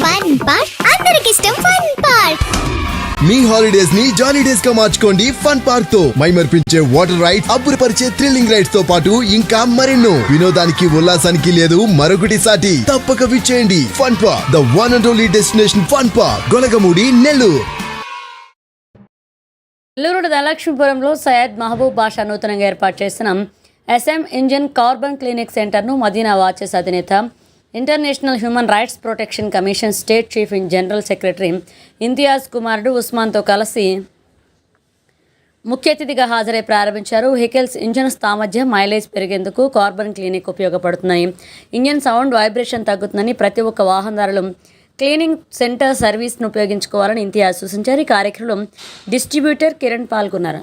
Fun park అందరికి ఇష్టం fun park మీ హాలిడేస్ని jolly డేస్గా మార్చుకోండి ఫన్ పార్క్తో. మైమర్పించే వాటర్ రైడ్స్ అబ్బురపరిచే థ్రిల్లింగ్ రైడ్స్తో పాటు ఇంకా మరెన్నో. వినోదానికి ఉల్లాసానికి లేదు మరొకటి సాటి. తప్పక విచ్చేయండి. Fun park the one and only destination fun park Golagamudi Nellore. Nellore ధనలక్ష్మీపురంలో Syed Mahaboob Basha నూతనంగా ఏర్పాటు చేసిన ఎస్ఎం ఇంజిన్ కార్బన్ క్లినిక్ సెంటర్ను మదీనా వాచెస్ అధినేత international human rights protection commission state chief in general secretary Imtiaz కుమారుడు ఉస్మాన్తో కలిసి ముఖ్య అతిథిగా హాజరై ప్రారంభించారు. వెహికల్స్ ఇంజన్ సామర్థ్యం మైలేజ్ పెరిగేందుకు కార్బన్ క్లీనిక్ ఉపయోగపడుతున్నాయి. ఇంజన్ సౌండ్ వైబ్రేషన్ తగ్గుతుందని ప్రతి ఒక్క వాహనదారులు క్లీనింగ్ సెంటర్ సర్వీస్ను ఉపయోగించుకోవాలని ఇంతియాజ్ సూచించారు. ఈ కార్యక్రమంలో డిస్ట్రిబ్యూటర్ కిరణ్ పాల్గొన్నారు.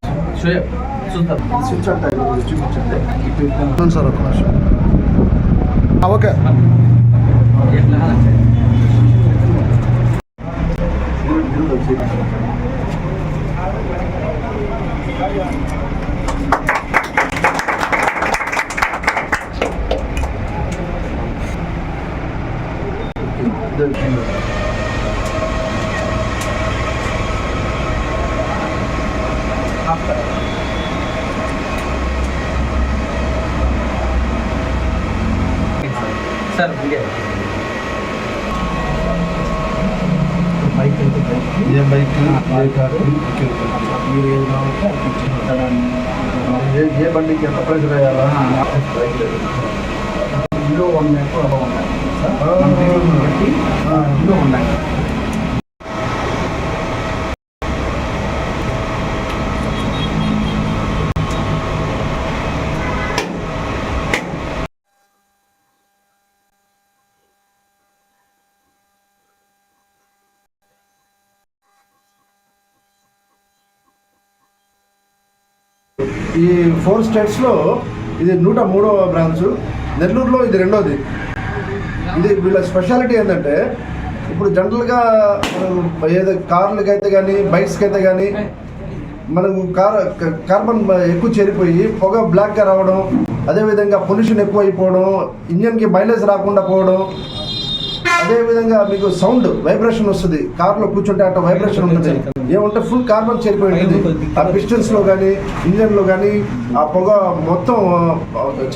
లేకపోతే ఎట్లా? స్విచ్ అంటే ఇది చూపించండి ఇటు ఇటు. సార్ ఒక నిమిషం సార్ బైక్ అయితే ఏ బైక్ ఏ కారు మీరు ఏది ఏ ఏ బండికి ఎంత ప్రైజ్ వేయాలా? బైక్ లేదు. ఇందులో వన్ ల్యాక్ అలా ఉన్నాయి. సార్ ఇందులో వన్ ఈ ఫోర్ స్టేట్స్లో ఇది నూట మూడవ బ్రాంచ్ నెల్లూరులో ఇది రెండోది. ఇది వీళ్ళ స్పెషాలిటీ ఏంటంటే ఇప్పుడు జనరల్గా ఏదో కార్లకి అయితే కానీ బైక్స్కి అయితే కానీ మనకు కార్ కార్బన్ ఎక్కువ చేరిపోయి పొగ బ్లాక్గా రావడం అదేవిధంగా పొల్యూషన్ ఎక్కువ అయిపోవడం ఇంజన్కి మైలేజ్ రాకుండా పోవడం అదేవిధంగా మీకు సౌండ్ వైబ్రేషన్ వస్తుంది. కార్లో కూర్చుంటే అట్లా వైబ్రేషన్ ఉంటుంది. ఏమంటే ఫుల్ కార్బన్ చేరిపోయి ఉంటుంది. ఆ పిస్టన్స్లో కానీ ఇంజన్లో కానీ ఆ పొగ మొత్తం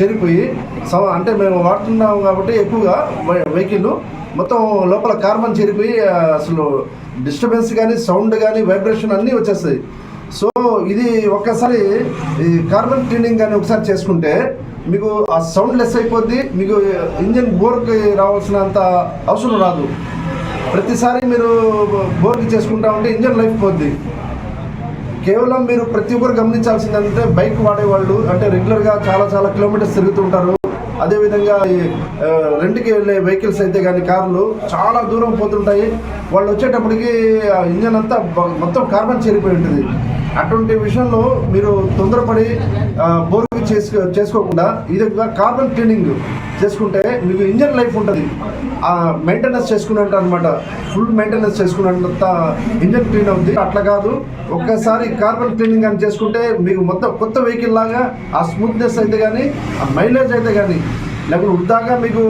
చేరిపోయి సౌ- అంటే మేము వాడుతున్నాం కాబట్టి ఎక్కువగా వెహికల్ మొత్తం లోపల కార్బన్ చేరిపోయి అసలు డిస్టర్బెన్స్ కానీ సౌండ్ కానీ వైబ్రేషన్ అన్నీ వచ్చేస్తాయి. సో ఇది ఒక్కసారి ఈ కార్బన్ క్లీనింగ్ కానీ ఒకసారి చేసుకుంటే మీకు ఆ సౌండ్ లెస్ అయిపోద్ది మీకు ఇంజన్ బోర్కి రావాల్సినంత అవసరం రాదు. ప్రతిసారి మీరు బోర్కి చేసుకుంటా ఉంటే ఇంజన్ లైఫ్ పోద్ది. కేవలం మీరు ప్రతి ఒక్కరు గమనించాల్సింది అంటే బైక్ వాడేవాళ్ళు అంటే రెగ్యులర్గా చాలా చాలా కిలోమీటర్స్ తిరుగుతుంటారు. అదేవిధంగా ఈ రెంట్కి వెళ్ళే వెహికల్స్ అయితే కానీ కార్లు చాలా దూరం పోతుంటాయి. వాళ్ళు వచ్చేటప్పటికి ఆ ఇంజన్ అంతా మొత్తం కార్బన్ చేరిపోయి ఉంటుంది. అటువంటి విషయంలో మీరు తొందరపడి బోర్గు చేసుకో చేసుకోకుండా ఇది కార్బన్ క్లీనింగ్ చేసుకుంటే మీకు ఇంజన్ లైఫ్ ఉంటుంది. ఆ మెయింటెనెన్స్ చేసుకున్నట్టు అనమాట ఫుల్ మెయింటెనెన్స్ చేసుకున్నంత ఇంజన్ క్లీన్ అవుతుంది అట్లా కాదు ఒక్కసారి కార్బన్ క్లీనింగ్ అని చేసుకుంటే మీకు మొత్తం కొత్త వెహికల్ లాగా ఆ స్మూత్నెస్ అయితే కానీ ఆ మైలేజ్ అయితే కానీ లేకపోతే వృద్ధాగా మీకు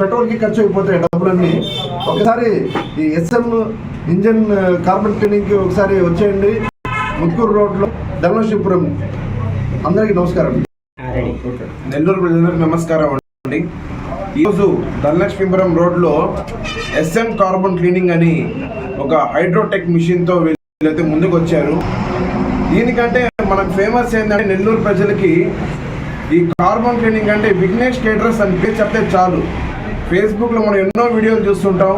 పెట్రోల్కి ఖర్చు అయిపోతాయి డబ్బులన్నీ. ఒకసారి ఈ ఎస్ఎం ఇంజన్ కార్బన్ క్లీనింగ్కి ఒకసారి వచ్చేయండి. ముత్కూరు రోడ్లో ధనలక్ష్మీపురం అందరికీ నమస్కారం. నెల్లూరు ప్రజలకు నమస్కారం అండి. ఈరోజు ధనలక్ష్మీపురం రోడ్లో ఎస్ఎం కార్బన్ క్లీనింగ్ అని ఒక హైడ్రోటెక్ మిషన్తో వీళ్ళైతే ముందుకు వచ్చారు దీనికంటే మనకు ఫేమస్ ఏంటంటే నెల్లూరు ప్రజలకి ఈ కార్బన్ క్లీనింగ్ అంటే విఘ్నేష్ కేటరస్ అని పేరు చెప్తే చాలు. ఫేస్బుక్లో మనం ఎన్నో వీడియోలు చూస్తుంటాం.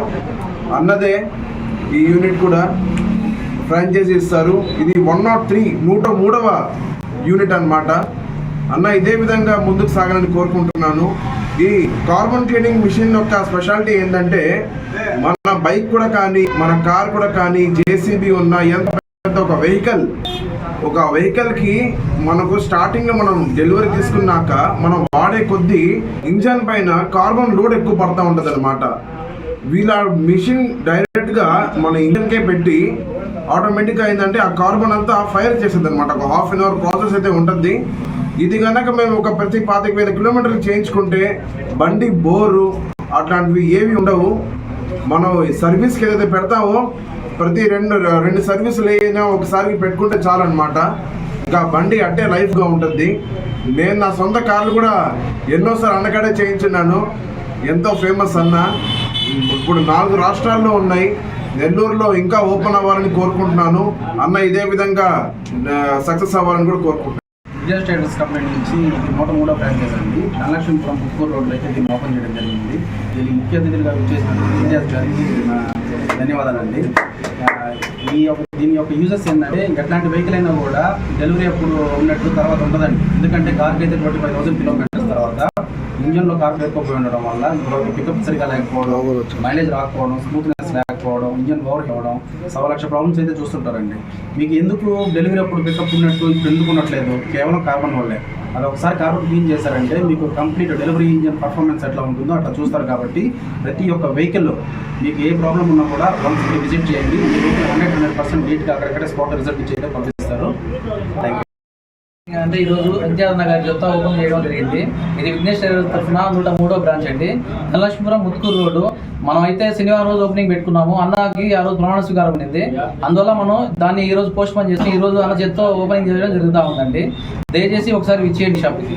అన్నదే ఈ యూనిట్ కూడా. ఫ్రాంచైజీ ఇస్తారు. ఇది వన్ నాట్ త్రీ నూట మూడవ యూనిట్ అన్నమాట. అన్న ఇదే విధంగా ముందుకు సాగాలని కోరుకుంటున్నాను. ఈ కార్బన్ క్లీనింగ్ మిషన్ యొక్క స్పెషాలిటీ ఏంటంటే మన బైక్ కూడా కానీ మన కార్ కూడా కానీ జేసీబీ ఉన్న ఎంత పెద్ద ఒక వెహికల్ ఒక వెహికల్కి మనకు స్టార్టింగ్లో మనం డెలివరీ తీసుకున్నాక మనం వాడే కొద్దీ ఇంజన్ పైన కార్బన్ లోడ్ ఎక్కువ పడతా ఉంటుంది అనమాట వీళ్ళ మిషన్ డైరెక్ట్గా మన ఇంజన్కే పెట్టి ఆటోమేటిక్గా ఏంటంటే ఆ కార్బన్ అంతా ఫైర్ చేసేది అనమాట ఒక హాఫ్ అన్ అవర్ ప్రాసెస్ అయితే ఉంటుంది. ఇది కనుక మేము ఒక ప్రతి పాతిక వేల కిలోమీటర్లు చేయించుకుంటే బండి బోరు అట్లాంటివి ఏవి ఉండవు. మనం సర్వీస్కి ఏదైతే పెడతామో ప్రతి రెండు రెండు సర్వీసులు ఏదైనా ఒకసారి పెట్టుకుంటే చాలు అనమాట ఇంకా బండి అట్టే లైఫ్గా ఉంటుంది. నేను నా సొంత కార్లు కూడా ఎన్నోసార్లు అన్నకాడే చేయించున్నాను. ఎంతో ఫేమస్ అన్న. ఇప్పుడు నాలుగు రాష్ట్రాల్లో ఉన్నాయి. నెల్లూరులో ఇంకా ఓపెన్ అవ్వాలని కోరుకుంటున్నాను. అన్న ఇదే విధంగా సక్సెస్ అవ్వాలని కూడా కోరుకుంటున్నాను. విజయ స్టేటస్ కంపెనీ నుంచి ఇది మూట మూడో ఫ్రాంచైజ్ అండి. ధనలక్ష్మీపురం పుత్తూరు రోడ్లో అయితే దీన్ని ఓపెన్ చేయడం జరిగింది. దీనికి ముఖ్య అతిథులుగా వచ్చేసినటువంటి గారికి ధన్యవాదాలండి. ఈ దీని యొక్క యూజెస్ ఏంటంటే ఎట్లాంటి వెహికల్ అయినా కూడా డెలివరీ అప్పుడు ఉన్నట్టు తర్వాత ఉండదండి ఎందుకంటే కార్కి అయితే ట్వంటీ ఫైవ్ థౌసండ్ కిలోమీటర్స్ తర్వాత ఇంజన్లో కార్ పేరుకోపోయి ఉండడం వల్ల పికప్ సరిగా లేకపోవడం మైలేజ్ రాకపోవడం స్మూత్నెస్ లేకపోవడం ఇంజన్ ఓవర్ ఇవ్వడం సవా లక్ష ప్రాబ్లమ్స్ అయితే చూస్తుంటారండి. మీకు ఎందుకు డెలివరీ అప్పుడు పికప్ ఉన్నట్టు ఇప్పుడు ఎందుకు ఉండట్లేదు? కేవలం కార్బన్ వల్లే. అది ఒకసారి కార్బన్ క్లీన్ చేశారంటే మీకు కంప్లీట్ డెలివరీ ఇంజన్ పర్ఫార్మెన్స్ ఎట్లా ఉంటుందో అట్లా చూస్తారు కాబట్టి ప్రతి ఒక్క వెహికల్లో మీకు ఏ ప్రాబ్లం ఉన్నా కూడా వన్స్ విజిట్ చేయండి. మీరు హండ్రెడ్ హండ్రెడ్ పర్సెంట్ నీట్గా అక్కడక్కడే స్పాట్ రిజల్ట్ ఇచ్చి అయితే పంపిస్తారు. థ్యాంక్ యూ అంటే ఈరోజు ఎన్టీఆర్ నగర్ జొత్తా ఓపెన్ చేయడం జరిగింది. ఇది విఘ్నేశ్వర తరఫున నూట మూడో బ్రాంచ్ అండి. ధనలక్ష్మీపురం ముత్తుకూరు రోడ్డు. మనం అయితే శనివారం రోజు ఓపెనింగ్ పెట్టుకున్నాము. అన్నకి ఆ రోజు ప్రమాణ స్వీకారం ఉండింది. అందువల్ల మనం దాన్ని ఈ రోజు పోస్ట్ పోన్ చేసి ఈ రోజు అన్న చేత్తో ఓపెనింగ్ చేయడం జరుగుతూ ఉందండి. దయచేసి ఒకసారి విచ్చేయండి షాప్కి